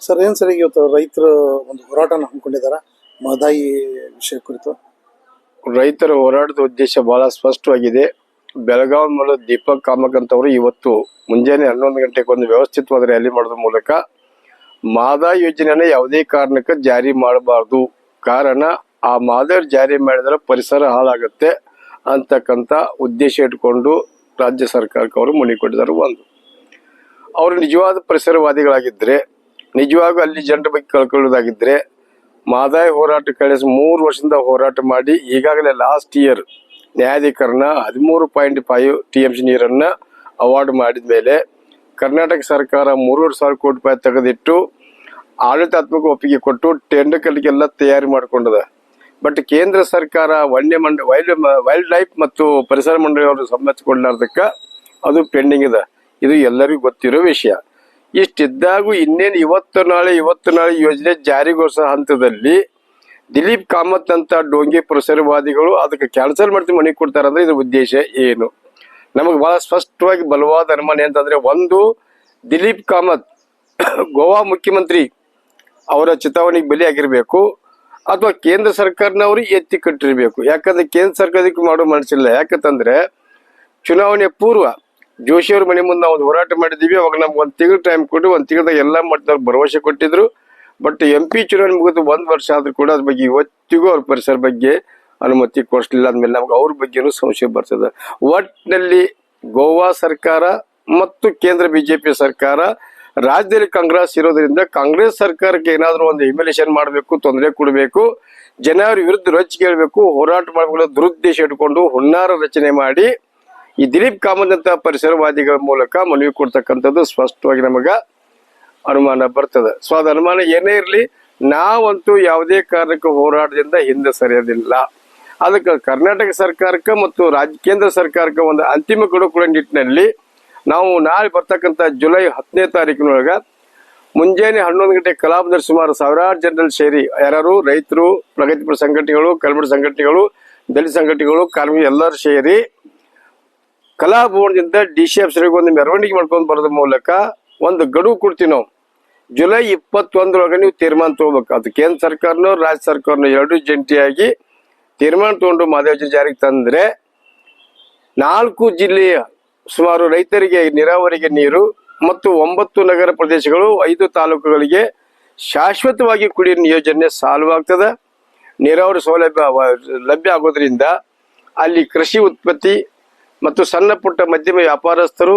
Sir, ಏನು sir ಇವತ್ತು ರೈತರು ಒಂದು ಹೋರಾಟನ ಹಮ್ಮಿಕೊಂಡಿದ್ದಾರೆ ಮಹದಾಯಿ ವಿಷಯ ಕುರಿತು. ರೈತರ ಹೋರಾಟದ ಉದ್ದೇಶ ಬಹಳ ಸ್ಪಷ್ಟವಾಗಿದೆ. ಬೆಳಗಾವಿ ಮೂಲದ ದೀಪಕ್ ಕಾಮತ್ ಅಂತವರು ಇವತ್ತು ಮುಂಜಾನೆ ಹನ್ನೊಂದು ಗಂಟೆಗೆ ಒಂದು ವ್ಯವಸ್ಥಿತವಾದ ರ್ಯಾಲಿ ಮಾಡೋದ್ರ ಮೂಲಕ ಮಾದಾ ಯೋಜನೆಯನ್ನು ಯಾವುದೇ ಕಾರಣಕ್ಕೆ ಜಾರಿ ಮಾಡಬಾರ್ದು. ಕಾರಣ, ಆ ಮಾದರಿ ಜಾರಿ ಮಾಡಿದ್ರೆ ಪರಿಸರ ಹಾಳಾಗುತ್ತೆ ಅಂತಕ್ಕಂಥ ಉದ್ದೇಶ ಇಟ್ಕೊಂಡು ರಾಜ್ಯ ಸರ್ಕಾರಕ್ಕೆ ಅವರು ಮುನಿಕೊಂಡಿದ್ದಾರೆ ಒಂದು. ಅವರು ನಿಜವಾದ ಪರಿಸರವಾದಿಗಳಾಗಿದ್ದರೆ ನಿಜವಾಗೂ ಅಲ್ಲಿ ಜನರ ಬಗ್ಗೆ ಕಳ್ಕೊಳ್ಳೋದಾಗಿದ್ರೆ ಮಾದಾಯ ಹೋರಾಟ ಕಳಿಸಿ ಮೂರು ವರ್ಷದಿಂದ ಹೋರಾಟ ಮಾಡಿ ಈಗಾಗಲೇ ಲಾಸ್ಟ್ ಇಯರ್ ನ್ಯಾಯಾಧೀಕರಣ ಹದಿಮೂರು point five T M C ನೀರನ್ನು ಅವಾರ್ಡ್ ಮಾಡಿದ ಮೇಲೆ ಕರ್ನಾಟಕ ಸರ್ಕಾರ ಮೂರುವರೆ ಸಾವಿರ ಕೋಟಿ ರೂಪಾಯಿ ತೆಗೆದಿಟ್ಟು ಆಡಳಿತಾತ್ಮಕ ಒಪ್ಪಿಗೆ ಕೊಟ್ಟು ಟೆಂಡರ್ ಕಲ್ಲಿಗೆಲ್ಲ ತಯಾರಿ ಮಾಡಿಕೊಂಡದ. ಬಟ್ ಕೇಂದ್ರ ಸರ್ಕಾರ ವನ್ಯ ಮಂಡ, ವೈಲ್ಡ್ ವೈಲ್ಡ್ ಲೈಫ್ ಮತ್ತು ಪರಿಸರ ಮಂಡಳಿಯವರು ಸಮ್ಮತಿಕೊಳ್ಳಾರ್ದಕ್ಕ ಅದು ಪೆಂಡಿಂಗ್ ಇದೆ. ಇದು ಎಲ್ಲರಿಗೂ ಗೊತ್ತಿರೋ ವಿಷಯ. ಇಷ್ಟಿದ್ದಾಗೂ ಇನ್ನೇನು ಇವತ್ತು ನಾಳೆ ಇವತ್ತು ನಾಳೆ ಯೋಜನೆ ಜಾರಿಗೊಳಿಸೋ ಹಂತದಲ್ಲಿ ದಿಲೀಪ್ ಕಾಮತ್ ಅಂತ ಡೋಂಗಿ ಪ್ರಸರವಾದಿಗಳು ಅದಕ್ಕೆ ಕ್ಯಾನ್ಸಲ್ ಮಾಡ್ತೀವಿ ಮನೆ ಕೊಡ್ತಾರೆ ಅಂದ್ರೆ ಇದ್ರ ಉದ್ದೇಶ ಏನು? ನಮಗೆ ಬಹಳ ಸ್ಪಷ್ಟವಾಗಿ ಬಲವಾದ ಅನುಮಾನ ಅಂತಂದ್ರೆ ಒಂದು, ದಿಲೀಪ್ ಕಾಮತ್ ಗೋವಾ ಮುಖ್ಯಮಂತ್ರಿ ಅವರ ಚಿತಾವಣೆಗೆ ಬಲಿಯಾಗಿರ್ಬೇಕು, ಅಥವಾ ಕೇಂದ್ರ ಸರ್ಕಾರನವರು ಎತ್ತಿ ಕಟ್ಟಿರ್ಬೇಕು. ಯಾಕಂದ್ರೆ ಕೇಂದ್ರ ಸರ್ಕಾರಕ್ಕೆ ಮಾಡೋ ಮನಸ್ಸಿಲ್ಲ. ಯಾಕಂತಂದ್ರೆ ಚುನಾವಣೆ ಪೂರ್ವ ಜೋಶಿ ಅವ್ರ ಮನೆ ಮುಂದೆ ಒಂದು ಹೋರಾಟ ಮಾಡಿದ್ದೀವಿ ಅವಾಗ ನಮ್ಗೆ ಒಂದು ತಿಂಗಳು ಟೈಮ್ ಕೊಟ್ಟು ಒಂದು ತಿಂಗಳದಾಗ ಎಲ್ಲ ಮಟ್ಟದವ್ರು ಭರವಸೆ ಕೊಟ್ಟಿದ್ರು. ಬಟ್ ಎಂ ಪಿ ಚುನಾವಣೆ ಮುಗಿದು ಒಂದು ವರ್ಷ ಆದ್ರೂ ಕೂಡ ಅದ್ರ ಬಗ್ಗೆ ಇವತ್ತಿಗೂ ಅವ್ರ ಪರಿಸರ ಬಗ್ಗೆ ಅನುಮತಿ ಕೊಡಿಸ್ಲಿಲ್ಲ. ಅಂದ್ಮೇಲೆ ನಮ್ಗೆ ಅವ್ರ ಬಗ್ಗೆನೂ ಸಂಶಯ ಬರ್ತದೆ. ಒಟ್ಟಿನಲ್ಲಿ ಗೋವಾ ಸರ್ಕಾರ ಮತ್ತು ಕೇಂದ್ರ ಬಿಜೆಪಿ ಸರ್ಕಾರ ರಾಜ್ಯದಲ್ಲಿ ಕಾಂಗ್ರೆಸ್ ಇರೋದ್ರಿಂದ ಕಾಂಗ್ರೆಸ್ ಸರ್ಕಾರಕ್ಕೆ ಏನಾದರೂ ಒಂದು ಹಿಮಿಲೇಷನ್ ಮಾಡಬೇಕು, ತೊಂದರೆ ಕೊಡಬೇಕು ಜನರ ವಿರುದ್ಧ ರೊಚ್ಚಿಗೆ ಹೇಳ್ಬೇಕು, ಹೋರಾಟ ಮಾಡಬೇಕು ದುರುದ್ದೇಶ ಇಟ್ಕೊಂಡು ಹುನ್ನಾರ ರಚನೆ ಮಾಡಿ ಈ ದಿಲೀಪ್ ಕಾಮತ್ ಅಂತ ಪರಿಸರವಾದಿಗಳ ಮೂಲಕ ಮನವಿ ಕೊಡ್ತಕ್ಕಂಥದ್ದು ಸ್ಪಷ್ಟವಾಗಿ ನಮಗ ಅನುಮಾನ ಬರ್ತದೆ. ಸೊ ಅದ ಅನುಮಾನ ಏನೇ ಇರಲಿ, ನಾವಂತೂ ಯಾವುದೇ ಕಾರಣಕ್ಕೆ ಹೋರಾಟದಿಂದ ಹಿಂದೆ ಸರಿಯೋದಿಲ್ಲ. ಅದಕ್ಕೆ ಕರ್ನಾಟಕ ಸರ್ಕಾರಕ್ಕೆ ಮತ್ತು ರಾಜ್ಯ, ಕೇಂದ್ರ ಸರ್ಕಾರಕ್ಕೆ ಒಂದು ಅಂತಿಮ ಗಡುವು ಕೊಡೋ ನಿಟ್ಟಿನಲ್ಲಿ ನಾವು ನಾಳೆ ಬರ್ತಕ್ಕಂಥ ಜುಲೈ ಹತ್ತನೇ ತಾರೀಕಿನೊಳಗೆ ಮುಂಜಾನೆ ಹನ್ನೊಂದು ಗಂಟೆ ಕಲಾಪದಲ್ಲಿ ಸುಮಾರು ಸಾವಿರಾರು ಜನರಲ್ಲಿ ಸೇರಿ ಯಾರು ರೈತರು, ಪ್ರಗತಿಪರ ಸಂಘಟನೆಗಳು ಕಲ್ಬಡ ಸಂಘಟನೆಗಳು, ದಲಿತ ಸಂಘಟನೆಗಳು ಕಾರ್ಮಿಕ ಎಲ್ಲರೂ ಸೇರಿ ಕಲಾಭವನದಿಂದ ಡಿ ಸಿ ಎಫ್ ಒಂದು ಮೆರವಣಿಗೆ ಮಾಡ್ಕೊಂಡು ಬರೋದ್ರ ಮೂಲಕ ಒಂದು ಗಡುವು ಕೊಡ್ತೀವಿ ನಾವು. ಜುಲೈ ಇಪ್ಪತ್ತೊಂದರೊಳಗೆ ನೀವು ತೀರ್ಮಾನ ತಗೋಬೇಕು. ಅದು ಕೇಂದ್ರ ಸರ್ಕಾರನೂ, ರಾಜ್ಯ ಸರ್ಕಾರನೂ ಎರಡೂ ಜಂಟಿಯಾಗಿ ತೀರ್ಮಾನ ತಗೊಂಡು ಮಾದೇವಜಿ ಜಾರಿಗೆ ತಂದರೆ ನಾಲ್ಕು ಜಿಲ್ಲೆಯ ಸುಮಾರು ರೈತರಿಗೆ ನೀರಾವರಿಗೆ ನೀರು ಮತ್ತು ಒಂಬತ್ತು ನಗರ ಪ್ರದೇಶಗಳು, ಐದು ತಾಲೂಕುಗಳಿಗೆ ಶಾಶ್ವತವಾಗಿ ಕುಡಿಯುವ ಯೋಜನೆ ಸಾಲ್ವಾಗ್ತದೆ. ನೀರಾವರಿ ಸೌಲಭ್ಯ ಲಭ್ಯ ಆಗೋದ್ರಿಂದ ಅಲ್ಲಿ ಕೃಷಿ ಉತ್ಪತ್ತಿ ಮತ್ತು ಸಣ್ಣ ಪುಟ್ಟ ಮಧ್ಯಮ ವ್ಯಾಪಾರಸ್ಥರು,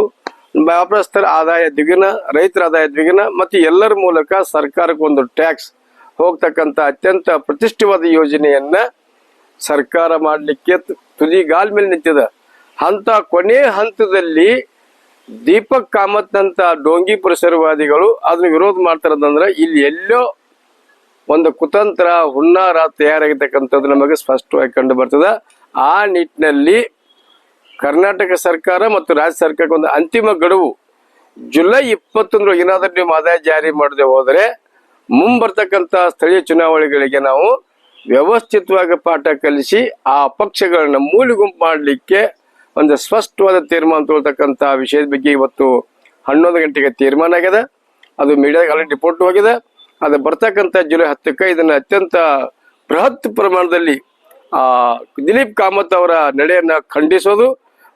ವ್ಯಾಪಾರಸ್ಥರ ಆದಾಯ ದ್ವಿಗುಣ, ರೈತರ ಆದಾಯ ದ್ವಿಗುಣ ಮತ್ತು ಎಲ್ಲರ ಮೂಲಕ ಸರ್ಕಾರಕ್ಕೆ ಒಂದು ಟ್ಯಾಕ್ಸ್ ಹೋಗ್ತಕ್ಕಂಥ ಅತ್ಯಂತ ಪ್ರತಿಷ್ಠಿತವಾದ ಯೋಜನೆಯನ್ನ ಸರ್ಕಾರ ಮಾಡಲಿಕ್ಕೆ ತುದಿಗಾಲ್ ಮೇಲೆ ನಿಂತಿದೆ. ಅಂತ ಕೊನೆ ಹಂತದಲ್ಲಿ ದೀಪಕ್ ಕಾಮತ್ ಅಂತ ಡೋಂಗಿ ಪರಿಸರವಾದಿಗಳು ಅದನ್ನ ವಿರೋಧ ಮಾಡ್ತಾರಂದ್ರೆ ಇಲ್ಲಿ ಎಲ್ಲೋ ಒಂದು ಕುತಂತ್ರ ಹುನ್ನಾರ ತಯಾರಾಗಿರ್ತಕ್ಕಂಥದ್ದು ನಮಗೆ ಸ್ಪಷ್ಟವಾಗಿ ಕಂಡು ಬರ್ತದೆ. ಆ ನಿಟ್ಟಿನಲ್ಲಿ ಕರ್ನಾಟಕ ಸರ್ಕಾರ ಮತ್ತು ರಾಜ್ಯ ಸರ್ಕಾರಕ್ಕೆ ಒಂದು ಅಂತಿಮ ಗಡುವು. ಜುಲೈ ಇಪ್ಪತ್ತೊಂದರ ಏನಾದರೂ ನೀವು ಆದಾಯ ಜಾರಿ ಮಾಡದೆ ಹೋದರೆ ಮುಂಬರ್ತಕ್ಕಂಥ ಸ್ಥಳೀಯ ಚುನಾವಣೆಗಳಿಗೆ ನಾವು ವ್ಯವಸ್ಥಿತವಾಗಿ ಪಾಠ ಕಲಿಸಿ ಆ ಪಕ್ಷಗಳನ್ನ ಮೂಲೆ ಗುಂಪು ಮಾಡಲಿಕ್ಕೆ ಒಂದು ಸ್ಪಷ್ಟವಾದ ತೀರ್ಮಾನ ತಗೊಳ್ತಕ್ಕಂಥ ವಿಷಯದ ಬಗ್ಗೆ ಇವತ್ತು ಹನ್ನೊಂದು ಗಂಟೆಗೆ ತೀರ್ಮಾನ ಆಗಿದೆ. ಅದು ಮೀಡಿಯಾಗೆ ಆಲ್ರೆಡಿ ರಿಪೋರ್ಟ್ ಹೋಗಿದೆ. ಅದು ಬರ್ತಕ್ಕಂಥ ಜುಲೈ ಹತ್ತಕ್ಕೆ ಇದನ್ನು ಅತ್ಯಂತ ಬೃಹತ್ ಪ್ರಮಾಣದಲ್ಲಿ ದಿಲೀಪ್ ಕಾಮತ್ ಅವರ ನಡೆಯನ್ನ ಖಂಡಿಸೋದು.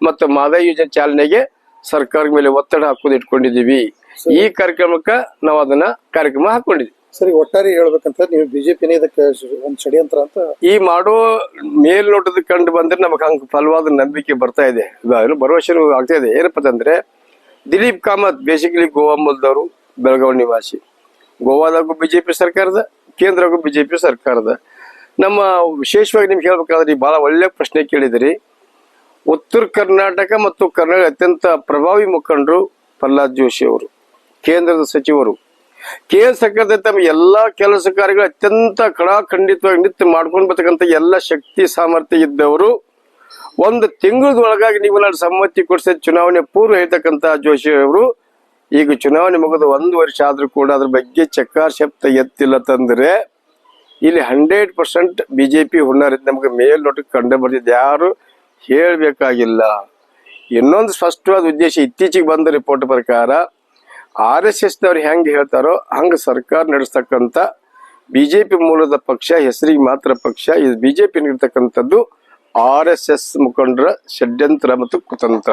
ಮತ್ತು ಮಾದಾಯ ಯೋಜನೆ ಚಾಲನೆಗೆ ಸರ್ಕಾರದ ಮೇಲೆ ಒತ್ತಡ ಹಾಕೋದು ಇಟ್ಕೊಂಡಿದ್ದೀವಿ. ಈ ಕಾರ್ಯಕ್ರಮಕ್ಕೆ ನಾವು ಅದನ್ನ ಕಾರ್ಯಕ್ರಮ ಹಾಕೊಂಡಿದ್ವಿ. ಸರಿ ಒಟ್ಟಾರೆ ಹೇಳ್ಬೇಕಂತ ನೀವು ಬಿಜೆಪಿ ಇದಕ್ಕೆ ಒಂದು ಷಡ್ಯಂತ್ರ ಅಂತ? ಈ ಮಾಡೋ ಮೇಲ್ನೋಟದ ಕಂಡು ಬಂದ್ರೆ ನಮಗೆ ಹಂಗ ಫಲವಾದ ನಂಬಿಕೆ ಬರ್ತಾ ಇದೆ. ಭರವಸೆ ಆಗ್ತಾ ಇದೆ. ಏನಪ್ಪ ಅಂತಂದ್ರೆ ದಿಲೀಪ್ ಕಾಮತ್ ಬೇಸಿಕಲಿ ಗೋವಾ ಮೂಲದವರು ಬೆಳಗಾವಿ ನಿವಾಸಿ. ಗೋವಾದಾಗೂ ಬಿಜೆಪಿ ಸರ್ಕಾರದ ಕೇಂದ್ರಗೂ ಬಿಜೆಪಿ ಸರ್ಕಾರದ. ನಮ್ಮ ವಿಶೇಷವಾಗಿ ನಿಮ್ಗೆ ಹೇಳ್ಬೇಕಾದ್ರೆ ಈ ಬಹಳ ಒಳ್ಳೆ ಪ್ರಶ್ನೆ ಕೇಳಿದಿರಿ. ಉತ್ತರ ಕರ್ನಾಟಕ ಮತ್ತು ಕರ್ನಾಟಕ ಅತ್ಯಂತ ಪ್ರಭಾವಿ ಮುಖಂಡರು ಪ್ರಹ್ಲಾದ್ ಜೋಶಿ ಅವರು, ಕೇಂದ್ರದ ಸಚಿವರು. ಕೇಂದ್ರ ಸರ್ಕಾರದ ತಮ್ಮ ಎಲ್ಲಾ ಕೆಲಸ ಕಾರ್ಯಗಳು ಅತ್ಯಂತ ಕಡಾಖಂಡಿತವಾಗಿ ನಿತ್ಯ ಮಾಡ್ಕೊಂಡು ಬರ್ತಕ್ಕಂಥ ಎಲ್ಲ ಶಕ್ತಿ, ಸಾಮರ್ಥ್ಯ ಇದ್ದವರು. ಒಂದು ತಿಂಗಳದೊಳಗಾಗಿ ನೀವು ನಾನು ಸಮ್ಮತಿ ಕೊಡಿಸಿದ ಚುನಾವಣೆ ಪೂರ್ವ ಹೇಳ್ತಕ್ಕಂಥ ಜೋಶಿ ಅವರು. ಈಗ ಚುನಾವಣೆ ಮುಗಿದ ಒಂದು ವರ್ಷ ಆದರೂ ಕೂಡ ಅದ್ರ ಬಗ್ಗೆ ಚಕ್ಕಾರ್ ಶಬ್ದ ಎತ್ತಿಲ್ಲ ತಂದರೆ. ಇಲ್ಲಿ ಹಂಡ್ರೆಡ್ ಪರ್ಸೆಂಟ್ ಬಿಜೆಪಿ ಹುನ್ನಾರ ನಮಗೆ ಮೇಲ್ನೋಟಕ್ಕೆ ಕಂಡು ಬರ್ತಿದ್ದು ಯಾರು ಹೇಳ್ಬೇಕಾಗಿಲ್ಲ. ಇನ್ನೊಂದು ಸ್ಪಷ್ಟವಾದ ಉದ್ದೇಶ ಇತ್ತೀಚೆಗೆ ಬಂದ ರಿಪೋರ್ಟ್ ಪ್ರಕಾರ ಆರ್ ಎಸ್ ಎಸ್ ನವ್ರು ಹೆಂಗೆ ಹೇಳ್ತಾರೋ ಹಂಗೆ ಸರ್ಕಾರ ನಡೆಸ್ತಕ್ಕಂಥ ಬಿ ಜೆ ಪಿ ಮೂಲದ ಪಕ್ಷ, ಹೆಸರಿಗೆ ಮಾತ್ರ ಪಕ್ಷ ಇದು ಬಿ ಜೆ ಪಿ ನೀಡ್ತಕ್ಕಂಥದ್ದು ಆರ್ ಎಸ್ ಎಸ್ ಮುಖಂಡರ ಷಡ್ಯಂತ್ರ ಮತ್ತು ಕುತಂತ್ರ.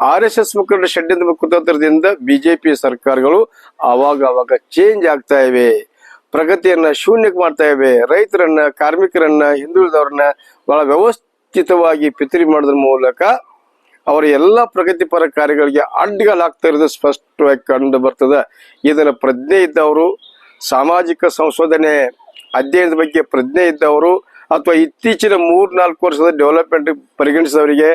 ಆರ್ ಎಸ್ ಎಸ್ ಮುಖಂಡರ ಷಡ್ಯಂತ್ರ ಮತ್ತು ಕುತಂತ್ರದಿಂದ ಪಿ ಸರ್ಕಾರಗಳು ಆವಾಗ ಆವಾಗ ಚೇಂಜ್ ಆಗ್ತಾ ಇವೆ. ಪ್ರಗತಿಯನ್ನ ಶೂನ್ಯಕ್ಕೆ ಮಾಡ್ತಾ ಇವೆ. ರೈತರನ್ನ, ಕಾರ್ಮಿಕರನ್ನ, ಹಿಂದುಳಿದವರನ್ನ ಬಹಳ ವ್ಯವಸ್ಥಿತವಾಗಿ ಪಿತರಿ ಮಾಡೋದ್ರ ಮೂಲಕ ಅವರ ಎಲ್ಲ ಪ್ರಗತಿಪರ ಕಾರ್ಯಗಳಿಗೆ ಅಡ್ಡಗಾಲಾಗ್ತಾ ಇರೋದು ಸ್ಪಷ್ಟವಾಗಿ ಕಂಡು ಬರ್ತದೆ. ಇದರ ಪ್ರಜ್ಞೆ ಇದ್ದವರು, ಸಾಮಾಜಿಕ ಸಂಶೋಧನೆ ಅಧ್ಯಯನದ ಬಗ್ಗೆ ಪ್ರಜ್ಞೆ ಇದ್ದವರು, ಅಥವಾ ಇತ್ತೀಚಿನ ಮೂರ್ ನಾಲ್ಕು ವರ್ಷದ ಡೆವಲಪ್ಮೆಂಟ್ ಪರಿಗಣಿಸಿದವರಿಗೆ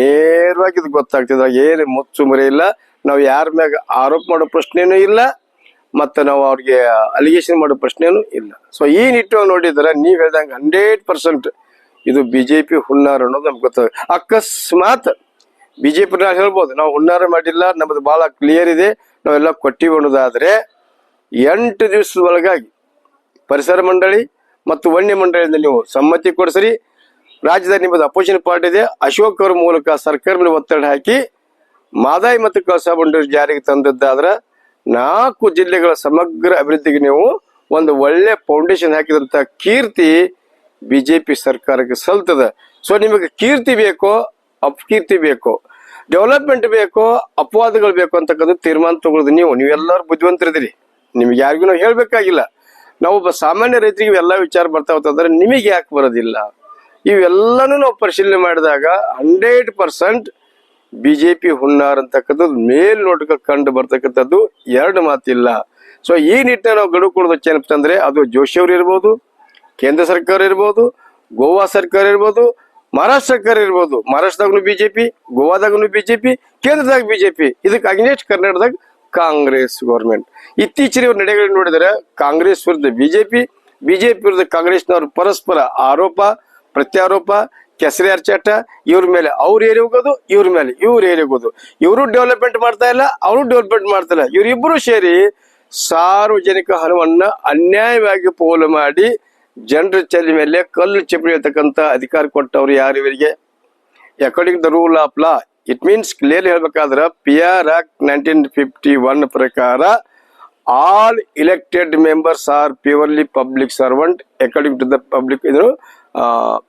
ನೇರವಾಗಿ ಇದು ಗೊತ್ತಾಗ್ತದೆ. ಏನು ಮುಚ್ಚು ಮರಿ ಇಲ್ಲ. ನಾವು ಯಾರ ಮ್ಯಾಗ ಆರೋಪ ಮಾಡೋ ಪ್ರಶ್ನೆನೂ ಇಲ್ಲ. ಮತ್ತೆ ನಾವು ಅವ್ರಿಗೆ ಅಲಿಗೇಷನ್ ಮಾಡೋ ಪ್ರಶ್ನೆನೂ ಇಲ್ಲ. ಸೊ ಈ ನಿಟ್ಟಿನಲ್ಲಿ ನೋಡಿದ್ರೆ ನೀವ್ ಹೇಳ್ದಂಗೆ ಹಂಡ್ರೆಡ್ ಪರ್ಸೆಂಟ್ ಇದು ಬಿಜೆಪಿ ಹುನ್ನಾರ ಅನ್ನೋದು ನಮ್ಗೆ ಗೊತ್ತಾಗ ಅಕಸ್ಮಾತ್ ಬಿಜೆಪಿ ನಾವು ಹೇಳ್ಬೋದು. ನಾವು ಹುನ್ನಾರ ಮಾಡಿಲ್ಲ ನಮ್ಮದು ಬಹಳ ಕ್ಲಿಯರ್ ಇದೆ. ನಾವೆಲ್ಲ ಕೊಟ್ಟಿವಿ ಅನ್ನೋದಾದ್ರೆ ಎಂಟು ದಿವಸದ ಒಳಗಾಗಿ ಪರಿಸರ ಮಂಡಳಿ ಮತ್ತು ವನ್ಯ ಮಂಡಳಿಯಿಂದ ನೀವು ಸಮ್ಮತಿ ಕೊಡಿಸ್ರಿ. ರಾಜ್ಯದಲ್ಲಿ ನಿಮ್ಮದು ಅಪೋಸಿಷನ್ ಪಾರ್ಟಿ ಇದೆ. ಅಶೋಕ್ ಅವರ ಮೂಲಕ ಸರ್ಕಾರ ಮೇಲೆ ಒತ್ತಡ ಹಾಕಿ ಮಾದಾಯಿ ಮತ್ತು ಕಳಸಾ ಬಂಡೂರಿ ಜಾರಿಗೆ ತಂದದ್ದಾದ್ರೆ ನಾಲ್ಕು ಜಿಲ್ಲೆಗಳ ಸಮಗ್ರ ಅಭಿವೃದ್ಧಿಗೆ ನೀವು ಒಂದು ಒಳ್ಳೆ ಫೌಂಡೇಶನ್ ಹಾಕಿದಂತ ಕೀರ್ತಿ ಬಿಜೆಪಿ ಸರ್ಕಾರಕ್ಕೆ ಸಲ್ತದ. ಸೊ ನಿಮಗೆ ಕೀರ್ತಿ ಬೇಕೋ ಅಪಕೀರ್ತಿ ಬೇಕೋ ಡೆವಲಪ್ಮೆಂಟ್ ಬೇಕೋ, ಅಪವಾದಗಳು ಬೇಕು ಅಂತಕ್ಕಂಥ ತೀರ್ಮಾನ ತಗೊಳ್ಳೋದು ನೀವು. ನೀವೆಲ್ಲರೂ ಬುದ್ಧಿವಂತರಿದ್ದೀರಿ. ನಿಮ್ಗೆ ಯಾರಿಗೂ ನಾವು ಹೇಳಬೇಕಾಗಿಲ್ಲ. ನಾವು ಒಬ್ಬ ಸಾಮಾನ್ಯ ರೈತರಿಗೆ ಇವೆಲ್ಲ ವಿಚಾರ ಬರ್ತಾ ಅಂತಂದ್ರೆ ನಿಮಗೆ ಯಾಕೆ ಬರೋದಿಲ್ಲ? ಇವೆಲ್ಲನೂ ನಾವು ಪರಿಶೀಲನೆ ಮಾಡಿದಾಗ hundred percent B J P ಹುನ್ನಾರ್ ಅಂತಕ್ಕಂಥದ್ದು ಮೇಲ್ನೋಟಕ್ಕೆ ಕಂಡು ಬರ್ತಕ್ಕಂಥದ್ದು ಎರಡು ಮಾತಿಲ್ಲ. ಸೊ ಈ ನಿಟ್ಟಿನ ನಾವು ಗಡುವು ಕೊಡೋದು ಅಂದ್ರೆ ಅದು ಜೋಶಿಯವರು ಇರ್ಬೋದು ಕೇಂದ್ರ ಸರ್ಕಾರ ಇರ್ಬೋದು, ಗೋವಾ ಸರ್ಕಾರ ಇರ್ಬೋದು ಮಹಾರಾಷ್ಟ್ರ ಸರ್ಕಾರ ಇರ್ಬೋದು. ಮಹಾರಾಷ್ಟ್ರದಾಗೂ ಬಿಜೆಪಿ ಗೋವಾದಾಗೂ ಬಿಜೆಪಿ, ಕೇಂದ್ರದಾಗ ಬಿಜೆಪಿ. ಇದಕ್ಕೆ ಅಗ್ನೇಸ್ಟ್ ಕರ್ನಾಟಕದಾಗ ಕಾಂಗ್ರೆಸ್ ಗೌರ್ಮೆಂಟ್ ಇತ್ತೀಚಿನ ನಡೆಗಳು ನೋಡಿದರೆ ಕಾಂಗ್ರೆಸ್ ವಿರುದ್ಧ ಬಿಜೆಪಿ ಬಿಜೆಪಿ ವಿರುದ್ಧ ಕಾಂಗ್ರೆಸ್ನವರು ಪರಸ್ಪರ ಆರೋಪ, ಪ್ರತ್ಯಾರೋಪ, ಕೆಸರಿ ಅರ್ಚಾಟ, ಇವ್ರ ಮೇಲೆ ಅವ್ರು ಏರಿ ಹೋಗೋದು, ಇವ್ರ ಮೇಲೆ ಇವ್ರು ಏರಿ ಹೋಗೋದು. ಇವರು ಡೆವಲಪ್ಮೆಂಟ್ ಮಾಡ್ತಾ ಇಲ್ಲ, ಅವರು ಡೆವಲಪ್ಮೆಂಟ್ ಮಾಡ್ತಾ ಇಲ್ಲ. ಇವರಿಬ್ಬರು ಸೇರಿ ಸಾರ್ವಜನಿಕ ಹಣವನ್ನ ಅನ್ಯಾಯವಾಗಿ ಪೋಲು ಮಾಡಿ ಜನರ ಚಲಿ ಮೇಲೆ ಕಲ್ಲು ಹೇಳ್ತಕ್ಕಂಥ ಅಧಿಕಾರ ಕೊಟ್ಟವ್ರು ಯಾರು ಇವರಿಗೆ? According the rule of law it means clearly ಹೇಳ್ಬೇಕಾದ್ರೆ P R act nineteen fifty one ಪ್ರಕಾರ all elected members are purely public servant according to the public ಇದು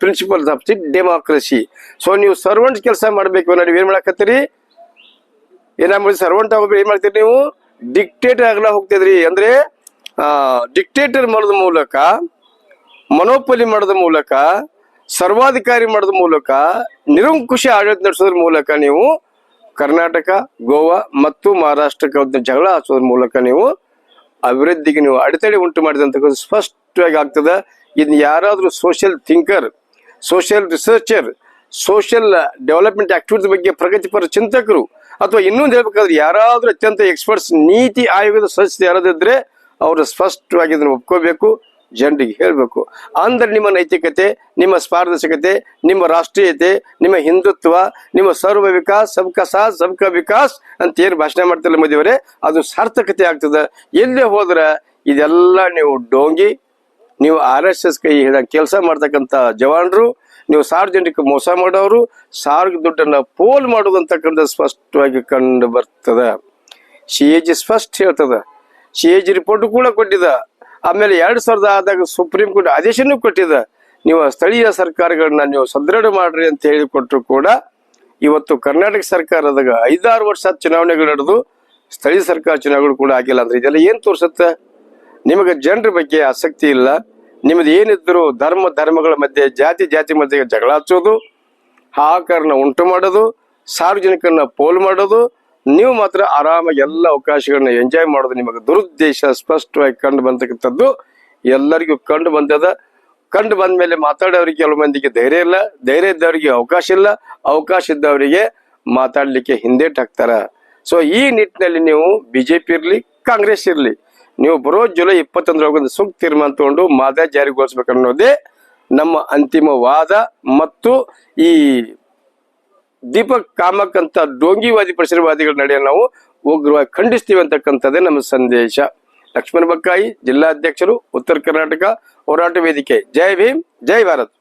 principles of the democracy so ನೀವು ಸರ್ವೆಂಟ್ ಕೆಲಸ ಮಾಡಬೇಕು, ನೋಡಿ ಏನ್ ಮಾಡಕತ್ತೀರಿ? ಏನ servant ಆಗೋದು, ಏನ್ ಮಾಡ್ತೀರಿ ನೀವು? ಡಿಕ್ಟೇಟರ್ ಆಗ್ಲಾ ಹೋಗ್ತಿದ್ರಿ. ಅಂದ್ರೆ ಡಿಕ್ಟೇಟರ್ ಮಾಡೋದ ಮೂಲಕ ಮನೋಪಲಿ ಮಾಡೋದ ಮೂಲಕ, ಸರ್ವಾಧಿಕಾರಿ ಮಾಡೋದ ಮೂಲಕ, ನಿರಂಕುಶ ಆಡಳಿತ ನಡೆಸೋದ್ರ ಮೂಲಕ ನೀವು ಕರ್ನಾಟಕ, ಗೋವಾ ಮತ್ತು ಮಹಾರಾಷ್ಟ್ರಕ್ಕೆ ಜಗಳ ಹಚ್ಚೋದ್ರ ಮೂಲಕ ನೀವು ಅಭಿವೃದ್ಧಿಗೆ ನೀವು ಅಡೆತಡೆ ಉಂಟು ಮಾಡಿದಂತ ಸ್ಪಷ್ಟವಾಗಿ ಆಗ್ತದೆ. ಇನ್ನು ಯಾರಾದ್ರೂ social thinker social researcher social development activity ಬಗ್ಗೆ ಪ್ರಗತಿಪರ ಚಿಂತಕರು ಅಥವಾ ಇನ್ನೊಂದು ಹೇಳ್ಬೇಕಾದ್ರೆ ಯಾರಾದ್ರೂ ಅತ್ಯಂತ ಎಕ್ಸ್ಪರ್ಟ್ಸ್ ನೀತಿ ಆಯೋಗದ ಸದಸ್ಯರು ಯಾರಾದಿದ್ರೆ ಅವರು ಸ್ಪಷ್ಟವಾಗಿ ಇದನ್ನು ಒಪ್ಕೋಬೇಕು. ಜನರಿಗೆ ಹೇಳಬೇಕು. ಅಂದ್ರೆ ನಿಮ್ಮ ನೈತಿಕತೆ, ನಿಮ್ಮ ಸ್ಪಾರದರ್ಶಕತೆ ನಿಮ್ಮ ರಾಷ್ಟ್ರೀಯತೆ, ನಿಮ್ಮ ಹಿಂದುತ್ವ, ನಿಮ್ಮ ಸರ್ವ ವಿಕಾಸ್, ಸಬ್ಕ ಸಾಥ್, ಸಬ್ಕ ವಿಕಾಸ್ ಅಂತ ಏನು ಭಾಷಣ ಮಾಡ್ತಿಲ್ಲ ಮೋದಿಯವರೇ ಅದು ಸಾರ್ಥಕತೆ ಆಗ್ತದೆ. ಎಲ್ಲೇ ಹೋದ್ರೆ ಇದೆಲ್ಲ ನೀವು ಡೋಂಗಿ, ನೀವು ಆರ್ ಎಸ್ ಎಸ್ ಕೈ ಹಿಡ ಕೆಲಸ ಮಾಡ್ತಕ್ಕಂಥ ಜವಾನರು, ನೀವು ಸಾರ್ವಜನಿಕ ಮೋಸ ಮಾಡೋರು, ಸಾರ್ವಜನಿಕ ದುಡ್ಡನ್ನ ಪೋಲ್ ಮಾಡೋದಂತಕ್ಕಂಥ ಸ್ಪಷ್ಟವಾಗಿ ಕಂಡು ಬರ್ತದೆ. ಸಿ ಎ ಜಿ ಸ್ಪಷ್ಟ ಹೇಳ್ತದ. ಸಿ ಎ ಜಿ ರಿಪೋರ್ಟ್ ಕೂಡ ಕೊಟ್ಟಿದ. ಆಮೇಲೆ ಎರಡ್ ಸಾವಿರದ ಆದಾಗ ಸುಪ್ರೀಂ ಕೋರ್ಟ್ ಆದೇಶನೂ ಕೊಟ್ಟಿದ. ನೀವು ಸ್ಥಳೀಯ ಸರ್ಕಾರಗಳನ್ನ ನೀವು ಸದೃಢ ಮಾಡ್ರಿ ಅಂತ ಹೇಳಿ ಕೊಟ್ಟರು ಕೂಡ ಇವತ್ತು ಕರ್ನಾಟಕ ಸರ್ಕಾರದಾಗ ಐದಾರು ವರ್ಷ ಚುನಾವಣೆಗಳು ನಡೆದು ಸ್ಥಳೀಯ ಸರ್ಕಾರ ಚುನಾವಣೆಗಳು ಕೂಡ ಆಗಿಲ್ಲ ಅಂದ್ರೆ ಇದೆಲ್ಲ ಏನ್ ತೋರಿಸುತ್ತೆ? ನಿಮಗೆ ಜನರ ಬಗ್ಗೆ ಆಸಕ್ತಿ ಇಲ್ಲ. ನಿಮ್ದು ಏನಿದ್ರು ಧರ್ಮ, ಧರ್ಮಗಳ ಮಧ್ಯೆ, ಜಾತಿ ಜಾತಿ ಮಧ್ಯೆ ಜಗಳ ಹಚ್ಚೋದು ಹಾಕಾರನ ಉಂಟು ಮಾಡೋದು, ಸಾರ್ವಜನಿಕರನ್ನ ಪೋಲ್ ಮಾಡೋದು ನೀವು ಮಾತ್ರ ಆರಾಮಾಗಿ ಎಲ್ಲ ಅವಕಾಶಗಳನ್ನ ಎಂಜಾಯ್ ಮಾಡೋದು ನಿಮಗೆ ದುರುದ್ದೇಶ, ಸ್ಪಷ್ಟವಾಗಿ ಕಂಡು ಬಂದಕ್ಕಂಥದ್ದು ಎಲ್ಲರಿಗೂ ಕಂಡು ಬಂದದ. ಕಂಡು ಬಂದ ಮೇಲೆ ಮಾತಾಡೋರಿಗೆ ಕೆಲವು ಮಂದಿಗೆ ಧೈರ್ಯ ಇಲ್ಲ. ಧೈರ್ಯ ಇದ್ದವರಿಗೆ ಅವಕಾಶ ಇಲ್ಲ. ಅವಕಾಶ ಇದ್ದವರಿಗೆ ಮಾತಾಡಲಿಕ್ಕೆ ಹಾಕ್ತಾರ. ಸೊ ಈ ನಿಟ್ಟಿನಲ್ಲಿ ನೀವು ಬಿಜೆಪಿ ಇರಲಿ, ಕಾಂಗ್ರೆಸ್ ಇರಲಿ, ನೀವು ಬರೋ ಜುಲೈ ಇಪ್ಪತ್ತೊಂದರೊಳಗೆ ಒಂದು ಸೂಕ್ತ ತೀರ್ಮಾನ ತಗೊಂಡು ಮಾದ ಜಾರಿಗೊಳಿಸ್ಬೇಕನ್ನೋದೇ ನಮ್ಮ ಅಂತಿಮ ವಾದ ಮತ್ತು ಈ ದೀಪಕ್ ಕಾಮಕ್ ಅಂತ ಡೋಂಗಿವಾದಿ ಪರಿಸರವಾದಿಗಳ ನಡೆಯ ನಾವು ಉಗ್ರವಾಗಿ ಖಂಡಿಸ್ತೀವಿ ಅಂತಕ್ಕಂಥದ್ದೇ ನಮ್ಮ ಸಂದೇಶ. ಲಕ್ಷ್ಮಣ ಬಕ್ಕಾಯಿ, ಜಿಲ್ಲಾಧ್ಯಕ್ಷರು, ಉತ್ತರ ಕರ್ನಾಟಕ ಹೋರಾಟ ವೇದಿಕೆ. ಜೈ ಭೀಮ್, ಜೈ ಭಾರತ್.